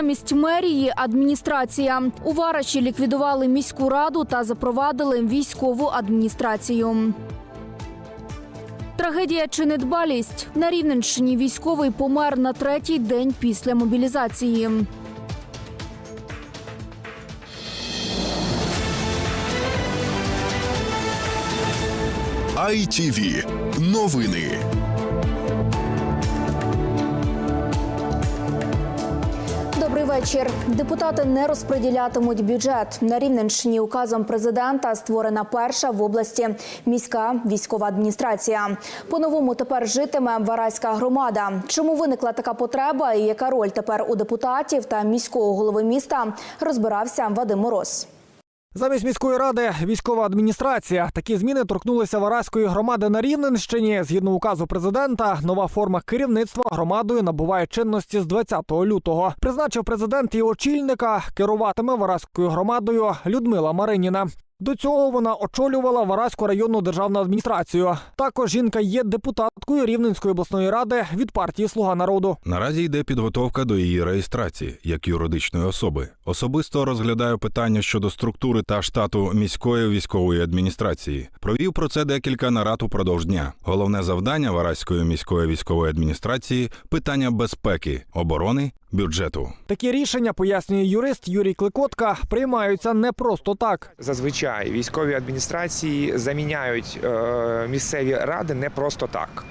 Замість мерії адміністрація у Вараші ліквідували міську раду та запровадили військову адміністрацію. Трагедія чи недбалість на Рівненщині військовий помер на третій день після мобілізації. ITV. Новини. Вечір. Депутати не розподілятимуть бюджет. На Рівненщині указом президента створена перша в області міська військова адміністрація. По-новому тепер житиме Вараська громада. Чому виникла така потреба і яка роль тепер у депутатів та міського голови міста розбирався Вадим Мороз. Замість міської ради військова адміністрація. Такі зміни торкнулися Вараської громади на Рівненщині. Згідно указу президента, нова форма керівництва громадою набуває чинності з 20 лютого. Призначив президент і очільника керуватиме Вараською громадою Людмила Мариніна. До цього вона очолювала Вараську районну державну адміністрацію. Також жінка є депутаткою Рівненської обласної ради від партії Слуга народу. Наразі йде підготовка до її реєстрації як юридичної особи. Особисто розглядаю питання щодо структури та штату міської військової адміністрації. Провів про це декілька нарад упродовж дня. Головне завдання Вараської міської військової адміністрації питання безпеки, оборони, бюджету. Такі рішення пояснює юрист Юрій Кликотка. Приймаються не просто так. Зазвичай військові адміністрації заміняють е, місцеві ради не просто так.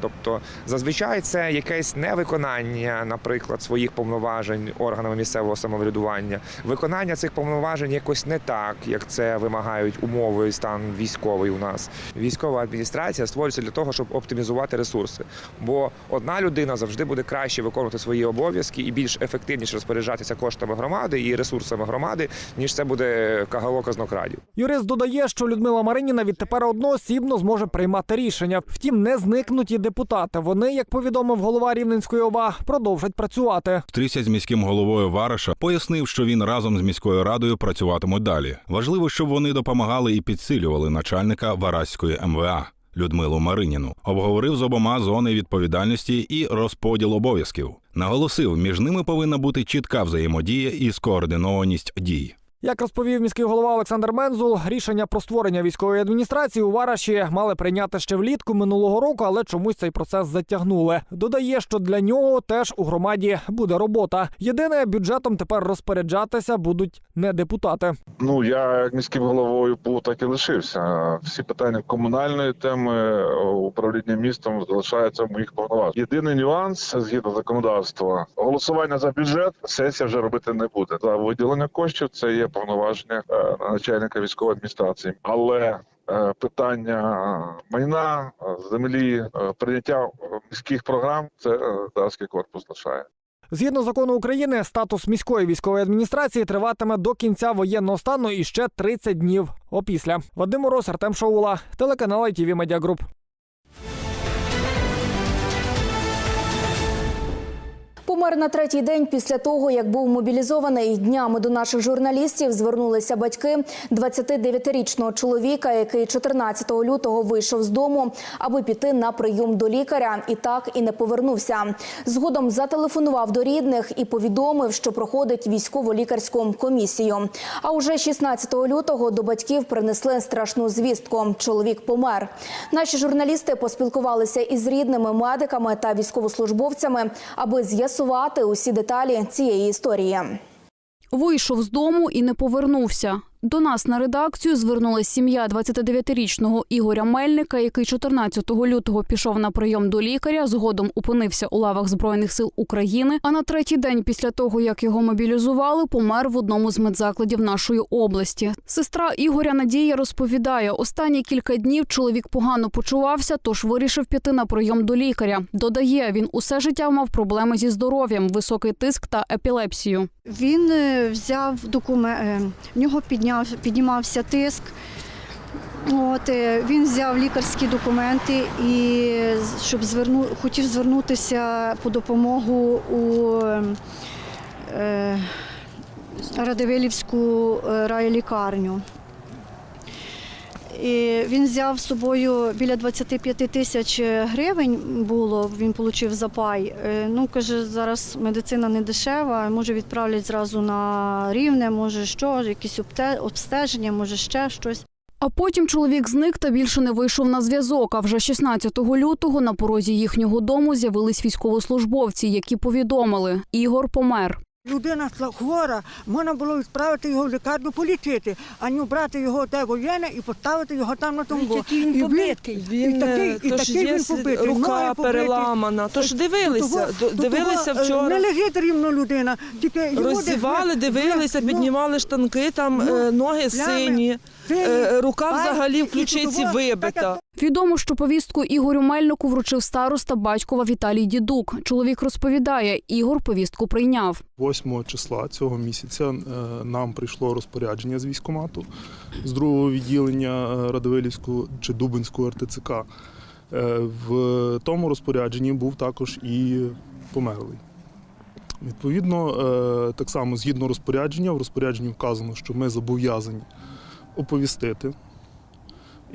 Тобто, зазвичай це якесь невиконання, наприклад, своїх повноважень органами місцевого самоврядування, виконання цих повноважень якось не так, як це вимагають умови стан військовий у нас. Військова адміністрація створюється для того, щоб оптимізувати ресурси. Бо одна людина завжди буде краще виконувати свої обов'язки і більш ефективніше розпоряджатися коштами громади і ресурсами громади, ніж це буде кагалок казнокрадів. Юрист додає, що Людмила Мариніна відтепер одноосібно зможе приймати рішення. Втім, не зникнуть і депутати. Вони, як повідомив голова Рівненської ОВА, продовжать працювати. Зустрівся з міським головою Вараша, пояснив, що він разом з міською радою працюватимуть далі. Важливо, щоб вони допомагали і підсилювали начальника Вараської МВА. Людмилу Мариніну обговорив з обома зони відповідальності і розподіл обов'язків. Наголосив, між ними повинна бути чітка взаємодія і скоординованість дій. Як розповів міський голова Олександр Мензул, рішення про створення військової адміністрації у Вараші мали прийняти ще влітку минулого року, але чомусь цей процес затягнули. Додає, що для нього теж у громаді буде робота. Єдине, бюджетом тепер розпоряджатися будуть не депутати. Ну я як міським головою був, так і лишився. Всі питання комунальної теми управління містом залишаються в моїх повноважень. Єдиний нюанс згідно законодавства, голосування за бюджет сесія вже робити не буде. За виділення коштів це є повноваження е, начальника військової адміністрації, але е, Питання майна, е, землі, прийняття міських програм це дарський корпус лишає. Згідно закону України, статус міської військової адміністрації триватиме до кінця воєнного стану і ще 30 днів. Опісля Вадим Мороз, Артем Шаула, телеканал ITV Media Group. Помер на третій день після того, як був мобілізований. Днями до наших журналістів звернулися батьки 29-річного чоловіка, який 14 лютого вийшов з дому, аби піти на прийом до лікаря, і так і не повернувся. Згодом зателефонував до рідних і повідомив, що проходить військово-лікарську комісію. А уже 16 лютого до батьків принесли страшну звістку. Чоловік помер. Наші журналісти поспілкувалися із рідними медиками та військовослужбовцями, аби з'ясувати усі деталі цієї історії. Вийшов з дому і не повернувся. До нас на редакцію звернулася сім'я 29-річного Ігоря Мельника, який 14 лютого пішов на прийом до лікаря. Згодом опинився у лавах збройних сил України. А на третій день після того, як його мобілізували, помер в одному з медзакладів нашої області. Сестра Ігоря Надія розповідає, останні кілька днів чоловік погано почувався, тож вирішив піти на прийом до лікаря. Додає, він усе життя мав проблеми зі здоров'ям, високий тиск та епілепсію. Він е, взяв документ, в нього підняв, піднімався тиск. От, е, він взяв лікарські документи і щоб зверну, хотів звернутися по допомогу у е, Радивилівську е, райлікарню. І він взяв з собою біля 25 тисяч гривень було, він отримав запай. Е, Ну, каже, зараз медицина не дешева, може відправлять зразу на рівне, може що, якісь обстеження, може ще щось. А потім чоловік зник та більше не вийшов на зв'язок. А вже 16 лютого на порозі їхнього дому з'явились військовослужбовці, які повідомили, Ігор помер. Людина хвора, можна було відправити його в лікарню полічити, а не брати його де воєнне і поставити його там на тому. Він який він І побитий. і такий, і такий є він побитий. рука переламана. Тож дивилися, Того- дивилися того, е, вчора. Не лежить рівно людина, тільки його дивилися, ну, піднімали штанки, там ну, е, ноги плями, сині, е, рука взагалі і в ключиці вибита. Відомо, що повістку Ігорю Мельнику вручив староста батькова Віталій Дідук. Чоловік розповідає, Ігор повістку прийняв. 8 числа цього місяця е, нам прийшло розпорядження з військкомату з другого відділення е, Радивилівського чи Дубинського РТЦК. Е, В тому розпорядженні був також і померлий. Відповідно, так само згідно розпорядження, в розпорядженні вказано, що ми зобов'язані оповістити.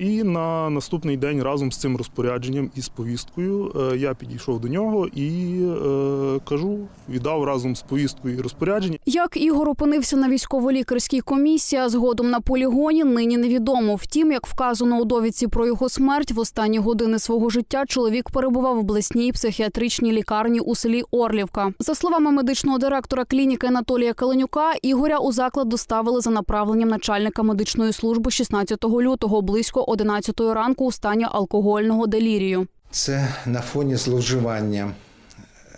І на наступний день разом з цим розпорядженням і з повісткою е, я підійшов до нього і е, кажу, віддав разом з повісткою і розпорядження. Як Ігор опинився на військово-лікарській комісії, а згодом на полігоні, нині невідомо. Втім, як вказано у довідці про його смерть, в останні години свого життя чоловік перебував в обласній психіатричній лікарні у селі Орлівка. За словами медичного директора клініки Анатолія Каленюка, Ігоря у заклад доставили за направленням начальника медичної служби 16 лютого близько 11 ранку у стані алкогольного делірію. Це на фоні зловживання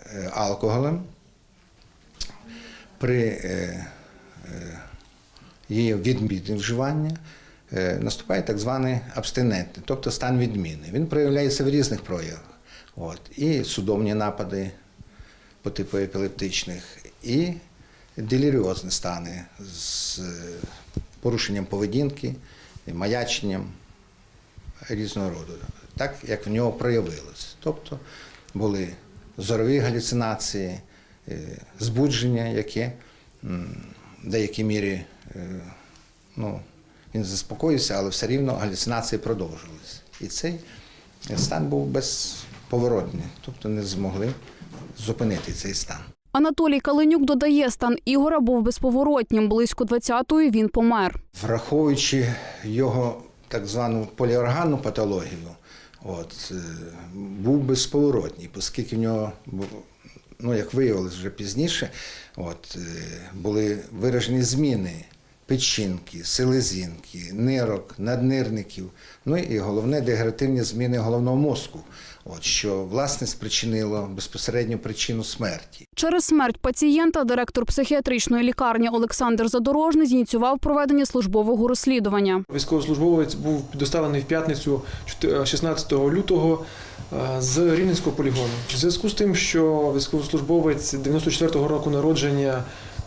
е, алкоголем при е, е, її відміні вживання е, наступає так званий абстинентний, тобто стан відміни. Він проявляється в різних проявах. От. І судомні напади по типу епілептичних, і деліріозні стани з е, порушенням поведінки, маяченням різного роду, так як в нього проявилось. Тобто були зорові галюцинації, е, збудження, яке в деякій мірі е, ну, він заспокоївся, але все рівно галюцинації продовжувалися. І цей стан був безповоротний, тобто не змогли зупинити цей стан. Анатолій Каленюк додає, стан Ігора був безповоротнім. Близько 20-ї він помер. Враховуючи його так звану поліорганну патологію, от, е, був безповоротній, оскільки в нього, ну, як виявилось вже пізніше, от, е, були виражені зміни печінки, селезінки, нирок, наднирників, ну і головне дегеративні зміни головного мозку, от, що власне спричинило безпосередню причину смерті. Через смерть пацієнта директор психіатричної лікарні Олександр Задорожний зініціював проведення службового розслідування. Військовослужбовець був доставлений в п'ятницю 16 лютого е, з Рівненського полігону. В зв'язку з тим, що військовослужбовець 94-го року народження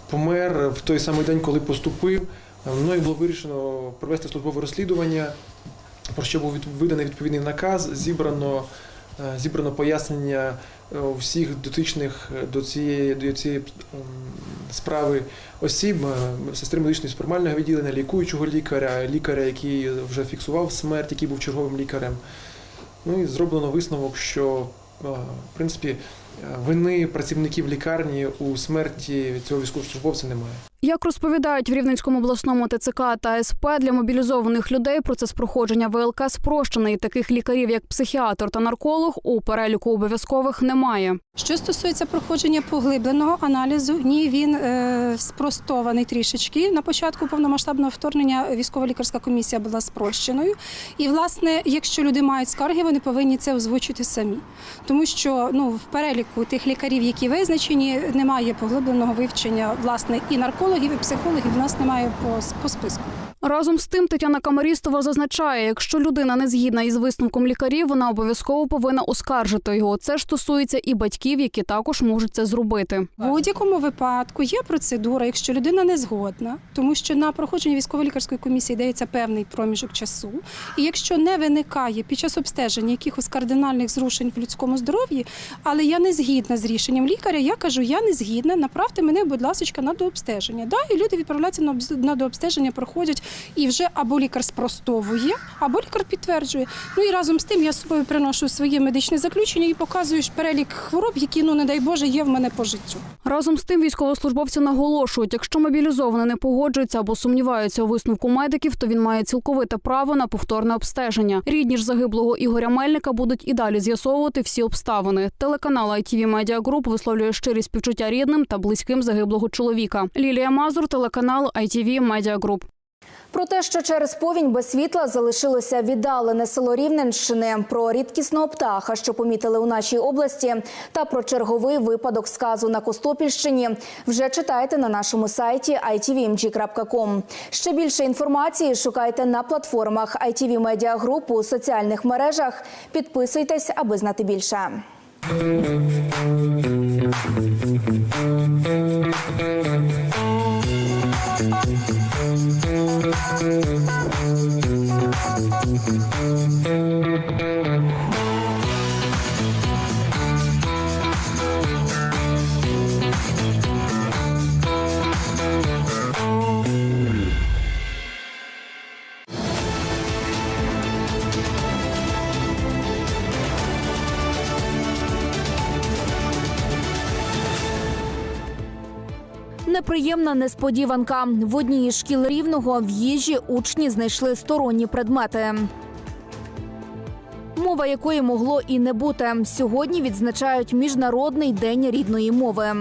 помер в той самий день, коли поступив, е, мною було вирішено провести службове розслідування, про що був виданий відповідний наказ, зібрано, е, зібрано пояснення е, всіх дотичних е, до цієї, до цієї справи осіб, е, сестри медичної спромального відділення, лікуючого лікаря, лікаря, який вже фіксував смерть, який був черговим лікарем. Ну і зроблено висновок, що е, в принципі е, вини працівників лікарні у смерті цього військовослужбовця немає. Як розповідають в Рівненському обласному ТЦК та СП, для мобілізованих людей процес проходження ВЛК спрощений. Таких лікарів, як психіатр та нарколог, у переліку обов'язкових немає. Що стосується проходження поглибленого аналізу, ні, він е, спростований трішечки. На початку повномасштабного вторгнення військово-лікарська комісія була спрощеною. І, власне, якщо люди мають скарги, вони повинні це озвучити самі. Тому що ну, в переліку тих лікарів, які визначені, немає поглибленого вивчення власне і наркологів, і психологів. В нас немає по, по списку. Разом з тим, Тетяна Камарістова зазначає, якщо людина не згідна із висновком лікарів, вона обов'язково повинна оскаржити його. Це ж стосується і батьків, які також можуть це зробити. В будь-якому випадку є процедура, якщо людина не згодна, тому що на проходження військово-лікарської комісії дається певний проміжок часу. І якщо не виникає під час обстеження якихось кардинальних зрушень в людському здоров'ї, але я не згідна з рішенням лікаря, я кажу, я не згідна, направте мене, будь ласка, на дообстеження. Да, і люди відправляються на дообстеження, проходять і вже або лікар спростовує, або лікар підтверджує. Ну і разом з тим я з собою приношу своє медичне заключення і показую перелік хвороб, які, ну не дай Боже, є в мене по життю. Разом з тим військовослужбовці наголошують, якщо мобілізований не погоджується або сумнівається у висновку медиків, то він має цілковите право на повторне обстеження. Рідні ж загиблого Ігоря Мельника будуть і далі з'ясовувати всі обставини. Телеканал ITV Media Group висловлює щирі співчуття рідним та близьким загиблого чоловіка. Лілія Мазур, телеканал ITV Media Group. Про те, що через повінь без світла залишилося віддалене село Рівненщини, про рідкісного птаха, що помітили у нашій області, та про черговий випадок сказу на Костопільщині, вже читайте на нашому сайті itvmg.com. Ще більше інформації шукайте на платформах ITV Media Group у соціальних мережах. Підписуйтесь, аби знати більше. Неприємна несподіванка. В одній шкіл рівного в їжі учні знайшли сторонні предмети. Мова якої могло і не бути. Сьогодні відзначають Міжнародний день рідної мови.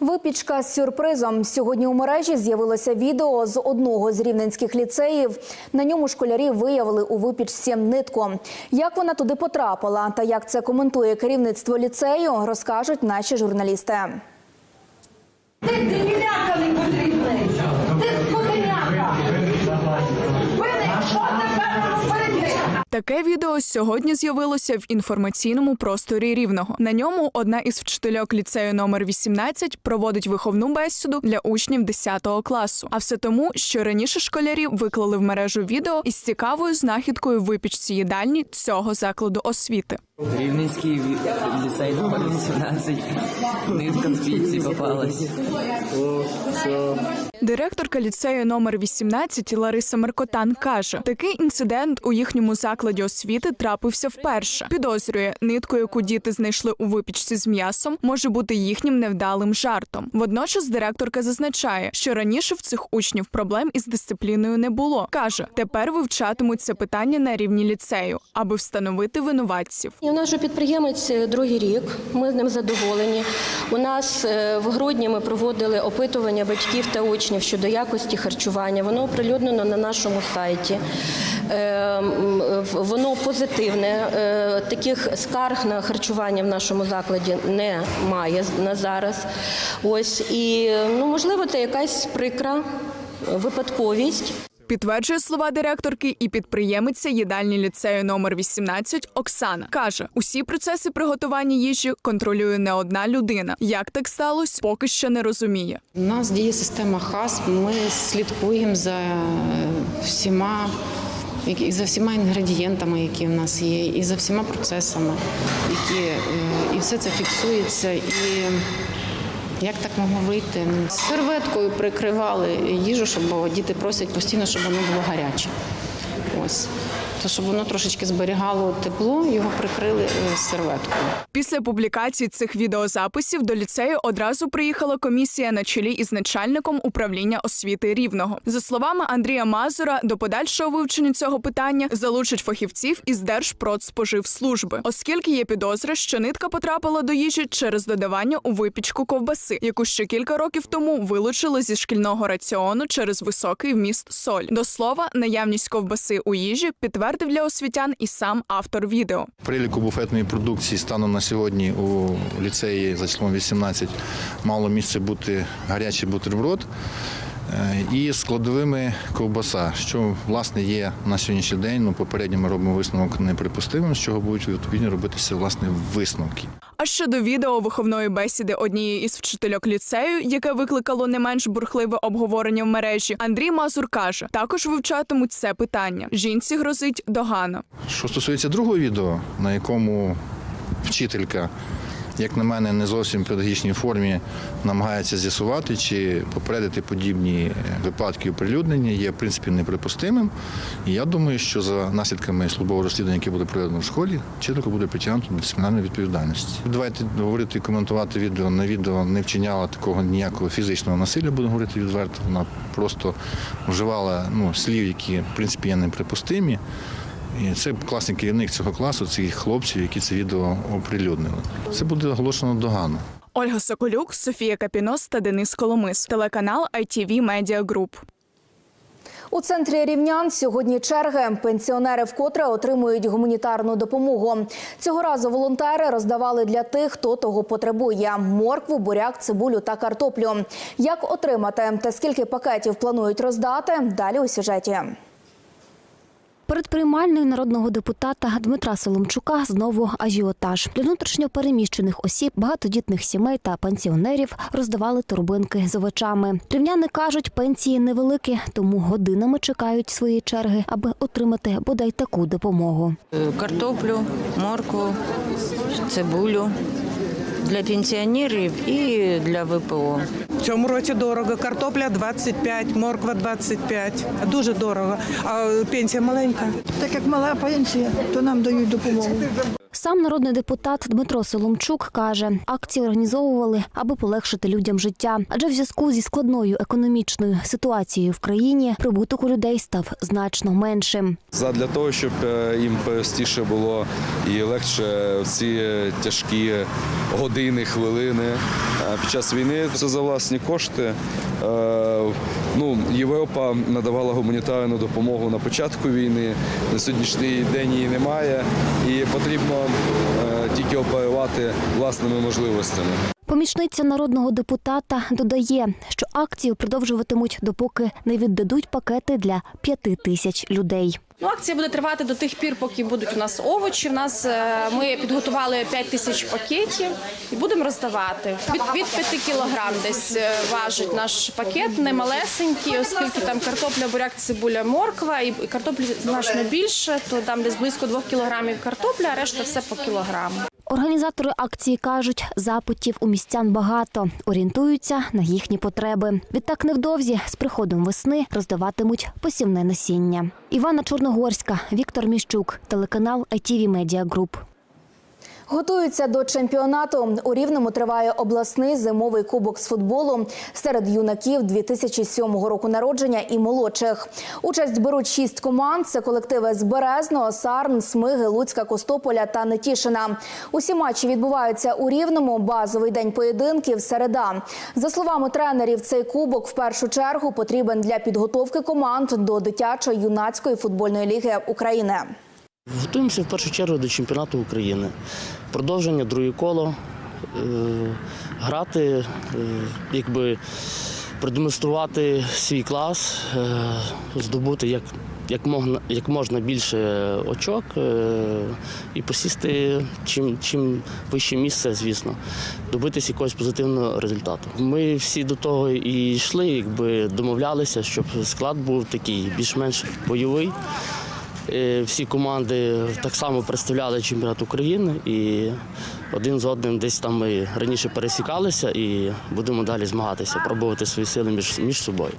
Випічка з сюрпризом. Сьогодні у мережі з'явилося відео з одного з рівненських ліцеїв. На ньому школярі виявили у випічці нитку. Як вона туди потрапила та як це коментує керівництво ліцею, розкажуть наші журналісти. Ти земляка не потрібний! Ти скотиняка! Винен, що тепер робити? Таке відео сьогодні з'явилося в інформаційному просторі рівного. На ньому одна із вчительок ліцею номер 18 проводить виховну бесіду для учнів 10 класу. А все тому, що раніше школярі виклали в мережу відео із цікавою знахідкою випічці їдальні цього закладу освіти. Рівненський ліцей номер 18. Нитка в піці попалась. Директорка ліцею номер 18 Лариса Меркотан каже, такий інцидент у їхньому закладі освіти трапився вперше. Підозрює, нитку, яку діти знайшли у випічці з м'ясом, може бути їхнім невдалим жартом. Водночас директорка зазначає, що раніше в цих учнів проблем із дисципліною не було. каже, тепер вивчатимуть це питання на рівні ліцею, аби встановити винуватців. І у нас же підприємець е, другий рік. Ми з ним задоволені. У нас е, в грудні ми проводили опитування батьків та учнів щодо якості харчування. Воно оприлюднено на нашому сайті. Е, в- Воно позитивне. Таких скарг на харчування в нашому закладі немає на зараз. Ось і ну можливо, це якась прикра випадковість. Підтверджує слова директорки і підприємиця їдальні ліцею номер 18 Оксана. Каже, усі процеси приготування їжі контролює не одна людина. Як так сталося, поки що не розуміє. У нас діє система ХАС. Ми слідкуємо за всіма які- за всіма інгредієнтами, які в нас є, і за всіма процесами, які е, і все це фіксується. І як так могло вийти? Серветкою прикривали їжу, щоб діти просять постійно, щоб воно було гаряче. Ось. То щоб воно трошечки зберігало тепло, його прикрили е, серветкою. Після публікації цих відеозаписів до ліцею одразу приїхала комісія на чолі із начальником управління освіти рівного. За словами Андрія Мазура, до подальшого вивчення цього питання залучать фахівців із Держпродспоживслужби, оскільки є підозри, що нитка потрапила до їжі через додавання у випічку ковбаси, яку ще кілька років тому вилучили зі шкільного раціону через високий вміст соль. До слова, наявність ковбаси у їжі підтвердив для освітян і сам автор відео. Приліку буфетної продукції станом на сьогодні у ліцеї за числом 18 мало місце бути гарячий бутерброд е, і складовими ковбаса, що власне є на сьогоднішній день. Ну, попередньо ми робимо висновок неприпустимим, з чого будуть відповідно робитися власне висновки. А щодо відео виховної бесіди однієї із вчительок ліцею, яке викликало не менш бурхливе обговорення в мережі, Андрій Мазур каже, також вивчатимуть це питання. Жінці грозить догана. Що стосується другого відео, на якому вчителька як на мене, не зовсім в педагогічній формі намагається з'ясувати чи попередити подібні випадки оприлюднення, є в принципі неприпустимим. І я думаю, що за наслідками службового розслідування, яке буде проведено в школі, вчителька буде притягнуто до дисциплінарної відповідальності. Давайте говорити і коментувати відео. На відео не вчиняла такого ніякого фізичного насилля, будемо говорити відверто. Вона просто вживала ну, слів, які в принципі є неприпустимі. І це класний керівник цього класу, цих хлопців, які це відео оприлюднили. Це буде оголошено догану. Ольга Соколюк, Софія Капінос та Денис Коломис. Телеканал ITV Media Group. У центрі рівнян сьогодні черги. Пенсіонери вкотре отримують гуманітарну допомогу. Цього разу волонтери роздавали для тих, хто того потребує: моркву, буряк, цибулю та картоплю. Як отримати та скільки пакетів планують роздати? Далі у сюжеті. Перед приймальною народного депутата Дмитра Соломчука знову ажіотаж. Для внутрішньо переміщених осіб, багатодітних сімей та пенсіонерів роздавали торбинки з овочами. Рівняни кажуть, пенсії невеликі, тому годинами чекають своєї черги, аби отримати бодай таку допомогу. картоплю, моркву, цибулю для пенсіонерів і для ВПО. В цьому році дорого. Картопля 25, морква 25. Дуже дорого. А пенсія маленька. Так як мала пенсія, то нам дають допомогу. Сам народний депутат Дмитро Соломчук каже, акції організовували, аби полегшити людям життя. Адже в зв'язку зі складною економічною ситуацією в країні прибуток у людей став значно меншим. Задля того, щоб е, їм простіше було і легше в ці тяжкі години, хвилини е, під час війни. Це за власні кошти. Е, Ну, Європа надавала гуманітарну допомогу на початку війни. На сьогоднішній день її немає, і потрібно тільки оперувати власними можливостями. Помічниця народного депутата додає, що акцію продовжуватимуть, допоки не віддадуть пакети для п'яти тисяч людей. Ну, акція буде тривати до тих пір, поки будуть у нас овочі. У нас е, ми підготували 5 тисяч пакетів і будемо роздавати. Від, від 5 кілограм десь е, важить наш пакет, не малесенький, оскільки там картопля, буряк, цибуля, морква і картоплі значно більше, то там десь близько 2 кілограмів картопля, а решта все по кілограму. Організатори акції кажуть, запитів у містян багато, орієнтуються на їхні потреби. Відтак невдовзі з приходом весни роздаватимуть посівне насіння. Івана Чорногорська, Віктор Міщук, телеканал ITV Media Group. Готуються до чемпіонату. У Рівному триває обласний зимовий кубок з футболу серед юнаків 2007 року народження і молодших. Участь беруть шість команд. Це колективи з Березного, Сарн, Смиги, Луцька, Костополя та Нетішина. Усі матчі відбуваються у Рівному. Базовий день поєдинків середа. За словами тренерів, цей кубок в першу чергу потрібен для підготовки команд до дитячої юнацької футбольної ліги України. Готуємося в першу чергу до чемпіонату України. Продовження друге коло, е, грати, е, якби продемонструвати свій клас, е, здобути як, як, можна, як можна більше очок і посісти чим, чим вище місце, звісно, добитися якогось позитивного результату. Ми всі до того і йшли, якби домовлялися, щоб склад був такий більш-менш бойовий. Всі команди так само представляли чемпіонат України і один з одним десь там ми раніше пересікалися і будемо далі змагатися, пробувати свої сили між, між собою.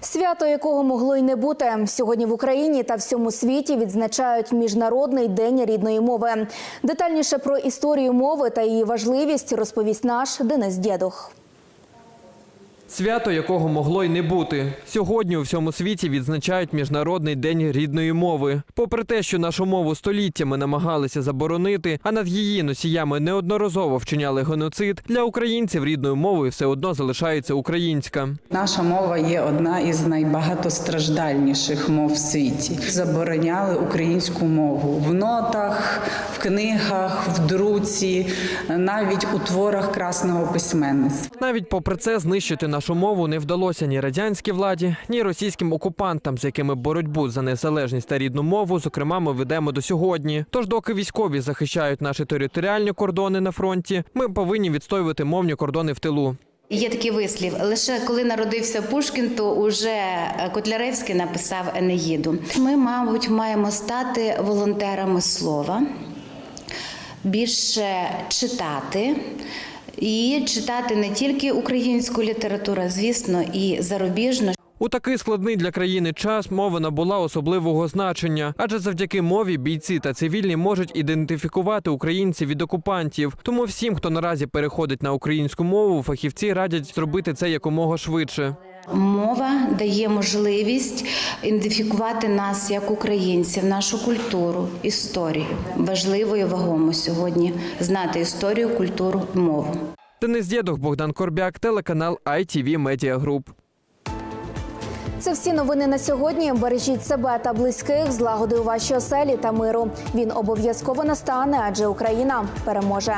Свято, якого могло й не бути сьогодні в Україні та всьому світі відзначають міжнародний день рідної мови. Детальніше про історію мови та її важливість розповість наш Денис Дєдух. Свято, якого могло й не бути. Сьогодні у всьому світі відзначають Міжнародний день рідної мови. Попри те, що нашу мову століттями намагалися заборонити, а над її носіями неодноразово вчиняли геноцид, для українців рідною мовою все одно залишається українська. Наша мова є одна із найбагатостраждальніших мов в світі. Забороняли українську мову в нотах, в книгах, в друці, навіть у творах красного письменництва. Навіть попри це знищити нашу мову не вдалося ні радянській владі, ні російським окупантам, з якими боротьбу за незалежність та рідну мову, зокрема, ми ведемо до сьогодні. Тож, доки військові захищають наші територіальні кордони на фронті, ми повинні відстоювати мовні кордони в тилу. Є такий вислів: лише коли народився Пушкін, то уже Котляревський написав Енеїду. Ми, мабуть, маємо стати волонтерами слова, більше читати. І читати не тільки українську літературу, звісно, і зарубіжну. У такий складний для країни час мова набула особливого значення, адже завдяки мові бійці та цивільні можуть ідентифікувати українців від окупантів. Тому всім, хто наразі переходить на українську мову, фахівці радять зробити це якомога швидше. Мова дає можливість ідентифікувати нас як українців, нашу культуру, історію. Важливо і вагомо сьогодні знати історію, культуру, мову. Денис Дєдох, Богдан Корбяк, телеканал ITV Media Group. Це всі новини на сьогодні. Бережіть себе та близьких, злагоди у вашій оселі та миру. Він обов'язково настане, адже Україна переможе.